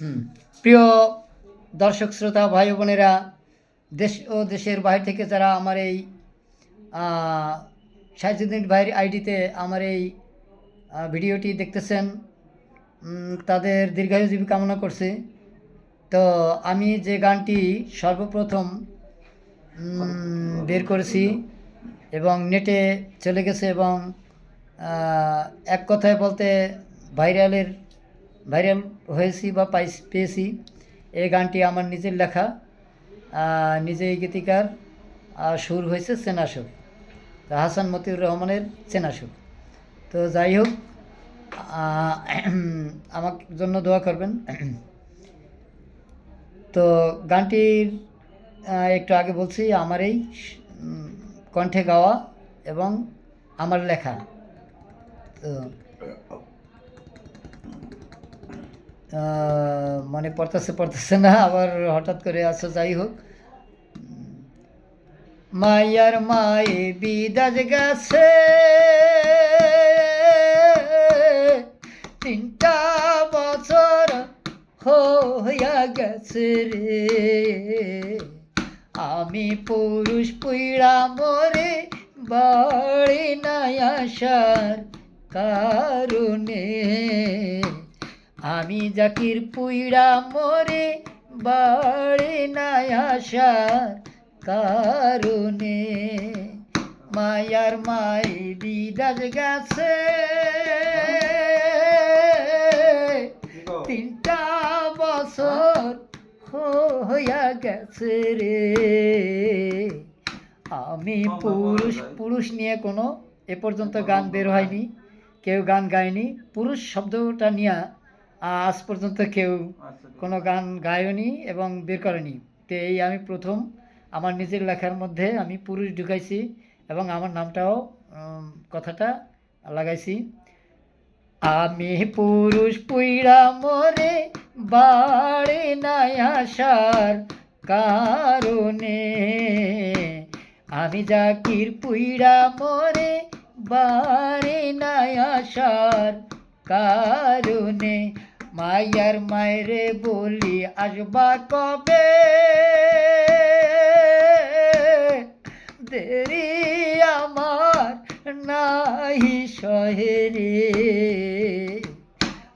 হুম। প্রিয় দর্শক, শ্রোতা, ভাই বোনেরা, দেশ ও দেশের বাইরে থেকে যারা আমার এই সাইজুদ্দিন ভাইয়ের আইডিতে আমার এই ভিডিওটি দেখতেছেন তাদের দীর্ঘায়ু জীবী কামনা করছি। তো আমি যে গানটি সর্বপ্রথম বের করেছি এবং নেটে চলে গেছে এবং এক কথায় বলতে ভাইরালের ভাইরাল হয়েছি বা পাইছি, পেয়েছি। এই গানটি আমার নিজের লেখা নিজেই গীতিকার সুর হয়েছে চেনা সুর হাসান মতিউর রহমানের চেনা সুর তো যাই হোক আমার জন্য দোয়া করবেন। তো গানটির একটু আগে বলছি আমার এই কণ্ঠে গাওয়া এবং আমার লেখা। তো মনে পড়তেছে পড়তেছে না, আবার হঠাৎ করে আসছে যাই হোক। মায়ার মায়ে বিদাজ গেছে। তিনটা বছর হইয়া গেছে রে। আমি পুরুষ পুইড়া মরে বাড়ি নাই আসার কারণে। আমি জাকির পুইড়া মরে বাড়ি নাই আসার কারণে। মায়ার মাই বিদাজ গেছে। তিনটা বছর হইয়া গেছে রে। আমি পুরুষ পুরুষ নিয়ে কোনো এ পর্যন্ত গান বের হয়নি কেউ গান গায়নি। পুরুষ শব্দটা নিয়ে আজ পর্যন্ত কেউ কোনো গান গায়নি এবং বের করেনি। তো এই আমি প্রথম। আমার নিজের লেখার মধ্যে আমি পুরুষ ঢুকাইছি এবং আমার নামটাও কথাটা লাগাইছি। আমি পুরুষ পুইড়া মরে বাড়ি নাই আসার কারণে। আমি জাকির পুইড়া মরে বাড়ি নাই আসার কারণে। মায়ার মায়েরে বলি, আসবা কবে? দেরি আমার নাই সহেরে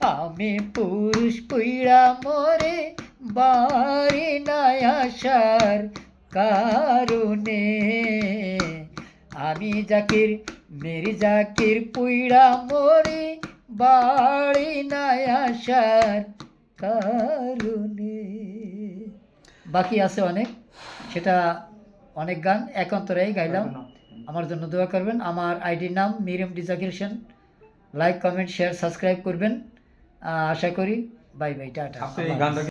আমি পুরুষ পুইড়া মরে বাড়ি নাই আসার কারণে। আমি জাকির, মেরি জাকির পুইড়া মরি বাড়ি নাই আসার কারণে। বাকি আছে অনেক সেটা অনেক গান একান্তরেই গাইলাম। আমার জন্য দোয়া করবেন। আমার আইডির নাম মিরিম ডিজাকিরেশন লাইক কমেন্ট শেয়ার সাবস্ক্রাইব করবেন। আশা করি। Bye bye tata.